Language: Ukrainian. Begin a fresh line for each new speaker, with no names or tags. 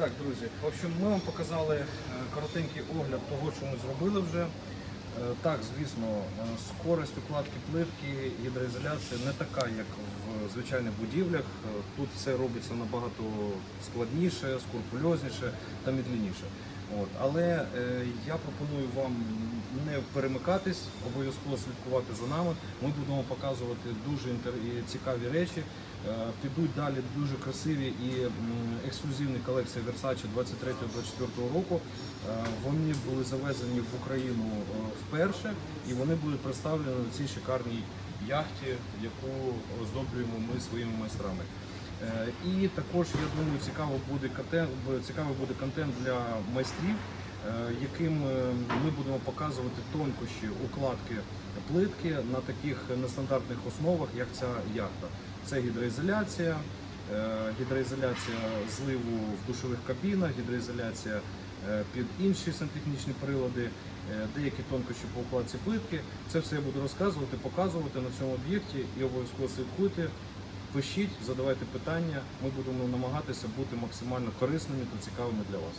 Так, друзі, в общем, ми вам показали е, коротенький огляд того, що ми зробили вже. Е, Так, звісно, е, скорость укладки плитки, гідроізоляція не така, як в звичайних будівлях. Тут все робиться набагато складніше, скрупульозніше та медленніше. От. Але е, я пропоную вам не перемикатись, обов'язково слідкувати за нами. Ми будемо показувати дуже інтер- цікаві речі. Е, Підуть далі дуже красиві і ексклюзивні колекції Versace 23-24 року. Е, Вони були завезені в Україну е, вперше і вони будуть представлені на цій шикарній яхті, яку оздоблюємо ми своїми майстрами. Е, І також я думаю, цікаво буде контент, цікавий буде контент для майстрів, е, яким е, ми будемо показувати тонкощі укладки плитки на таких нестандартних основах, як ця яхта. Це гідроізоляція, гідроізоляція зливу в душових кабінах, гідроізоляція під інші сантехнічні прилади, деякі тонкощі по укладці плитки. Це все я буду розказувати, показувати на цьому об'єкті і обов'язково слідкуйте. Пишіть, задавайте питання. Ми будемо намагатися бути максимально корисними та цікавими для вас.